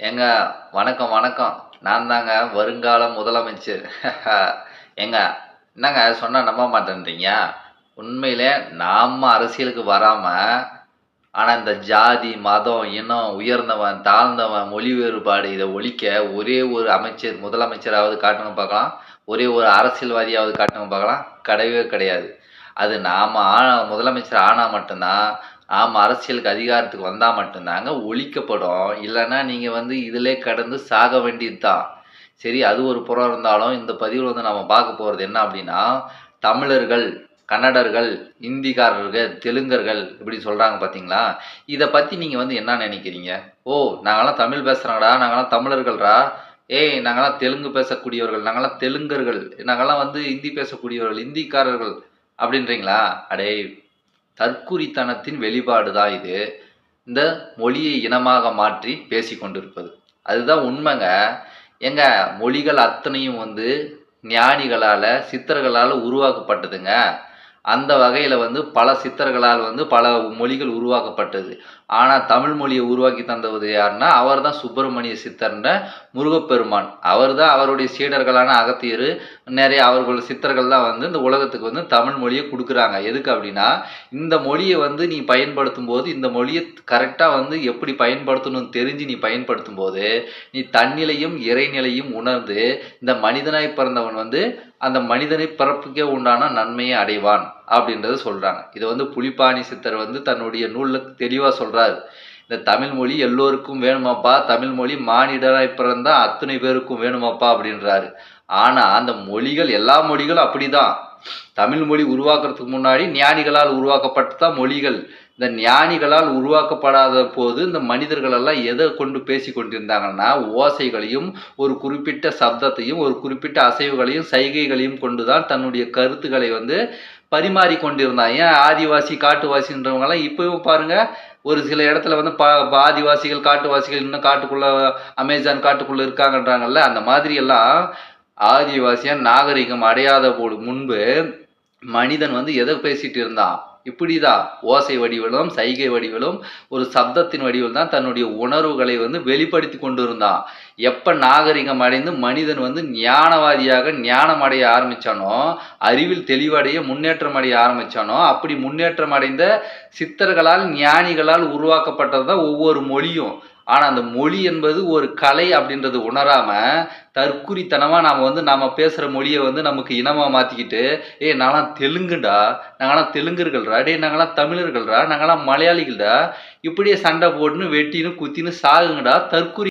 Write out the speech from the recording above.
ஏங்க வணக்கம் வணக்கம். நான் தாங்க வருங்கால முதலமைச்சர். ஏங்க என்னங்க சொன்னால் நம்ப மாட்டேன்றீங்க? உண்மையிலே நாம் அரசியலுக்கு வராமல் ஆனால் இந்த ஜாதி மதம் இனம் உயர்ந்தவன் தாழ்ந்தவன் மொழி வேறுபாடு இதை ஒழிக்க ஒரே ஒரு அமைச்சர் முதலமைச்சராவது காட்டுங்க பார்க்கலாம். ஒரே ஒரு அரசியல்வாதியாவது காட்டுங்க பார்க்கலாம். கிடையவே கிடையாது. அது நாம் ஆ முதலமைச்சர் ஆனால் மட்டும்தான் ஆமாம் அரசியலுக்கு அதிகாரத்துக்கு வந்தால் மட்டும்தாங்க ஒழிக்கப்படும். இல்லைன்னா நீங்கள் வந்து இதிலே கடந்து சாக வேண்டியது தான் சரி அது ஒரு புறம் இருந்தாலும் இந்த பதிவில் வந்து நம்ம பார்க்க போகிறது என்ன அப்படின்னா தமிழர்கள் கன்னடர்கள் இந்திக்காரர்கள் தெலுங்கர்கள் இப்படி சொல்கிறாங்க பார்த்தீங்களா இதை பற்றி நீங்கள் வந்து என்ன நினைக்கிறீங்க? ஓ நாங்களாம் தமிழ் பேசுகிறோங்கடா நாங்களாம் தமிழர்கள்டா ஏய் நாங்களாம் தெலுங்கு பேசக்கூடியவர்கள் நாங்களாம் தெலுங்கர்கள் நாங்களாம் வந்து ஹிந்தி பேசக்கூடியவர்கள் இந்திக்காரர்கள் அப்படின்றீங்களா? அடே தற்குறித்தனத்தின் வெளிப்பாடு தான் இது? இந்த மொழியை இனமாக மாற்றி பேசி கொண்டிருப்பது அதுதான் உண்மைங்க. எங்க மொழிகள் அத்தனையும் வந்து ஞானிகளால் சித்தர்களால் உருவாக்கப்பட்டதுங்க. அந்த வகையில் வந்து பல சித்தர்களால் வந்து பல மொழிகள் உருவாக்கப்பட்டது. ஆனால் தமிழ் மொழியை உருவாக்கி தந்தது யாருன்னா அவர் தான் சுப்பிரமணிய சித்தர்ன்ற முருகப்பெருமான். அவர் தான் அவருடைய சீடர்களான அகத்தியர் நிறைய அவர்கள் சித்தர்கள் தான் வந்து இந்த உலகத்துக்கு வந்து தமிழ் மொழியை கொடுக்குறாங்க. எதுக்கு அப்படின்னா இந்த மொழியை வந்து நீ பயன்படுத்தும் போது இந்த மொழியை கரெக்டாக வந்து எப்படி பயன்படுத்தணும்னு தெரிஞ்சு நீ பயன்படுத்தும் போது நீ தன்னிலையும் இறைநிலையும் உணர்ந்து இந்த மனிதனாய் பிறந்தவன் வந்து அந்த மனிதனை பிறப்புக்கே உண்டான நன்மையை அடைவான் அப்படின்றத சொல்கிறாங்க இதை வந்து புலிப்பாணி சித்தர் வந்து தன்னுடைய நூலில் தெளிவாக சொல்கிறாரு இந்த தமிழ் மொழி எல்லோருக்கும் வேணுமாப்பா தமிழ் மொழி மானிடராய் பிறந்தா அத்தனை பேருக்கும் வேணுமாப்பா அப்படின்றாரு. ஆனால் அந்த மொழிகள் எல்லா மொழிகளும் அப்படிதான். தமிழ் மொழி உருவாக்குறதுக்கு முன்னாடி ஞானிகளால் உருவாக்கப்பட்டு தான் மொழிகள். இந்த ஞானிகளால் உருவாக்கப்படாத போது இந்த மனிதர்கள் எல்லாம் எதை கொண்டு பேசி கொண்டிருந்தாங்கன்னா ஓசைகளையும் ஒரு குறிப்பிட்ட சப்தத்தையும் ஒரு குறிப்பிட்ட அசைவுகளையும் சைகைகளையும் கொண்டு தான் தன்னுடைய கருத்துக்களை வந்து பரிமாறி கொண்டிருந்தான் ஏன் ஆதிவாசி காட்டுவாசின்றவங்கலாம் இப்பவும் பாருங்க ஒரு சில இடத்துல வந்து பா ஆதிவாசிகள் காட்டுவாசிகள் இன்னும் காட்டுக்குள்ள அமேசான் காட்டுக்குள்ள இருக்காங்கன்றாங்கல்ல அந்த மாதிரி எல்லாம் ஆதிவாசியா நாகரிகம் அடையாத போது முன்பு மனிதன் வந்து எதை பேசிட்டு இருந்தான்? இப்படிதான் ஓசை வடிவிலும் சைகை வடிவிலும் ஒரு சப்தத்தின் வடிவில் தான் தன்னுடைய உணர்வுகளை வந்து வெளிப்படுத்தி கொண்டிருந்தான். எப்ப நாகரிகம் அடைந்து மனிதன் வந்து ஞானவாதியாக ஞானம் அடைய ஆரம்பிச்சானோ அறிவில் தெளிவடைய முன்னேற்றம் அடைய ஆரம்பிச்சானோ அப்படி முன்னேற்றம் அடைந்த சித்தர்களால் ஞானிகளால் உருவாக்கப்பட்டது தான் ஒவ்வொரு மொழியும். ஆனால் அந்த மொழி என்பது ஒரு கலை அப்படின்றது உணராமல் தற்குறித்தனமாக நாம் வந்து நாம் பேசுகிற மொழியை வந்து நமக்கு இனமாக மாற்றிக்கிட்டு ஏ நாங்களாம் தெலுங்குடா நாங்களாம் தெலுங்கர்கள்டா டே நாங்களாம் தமிழர்கள்டா நாங்களாம் மலையாளிகள்டா இப்படியே சண்டை போட்டுன்னு வெட்டின்னு குத்தின்னு சாகுங்கடா தற்குறி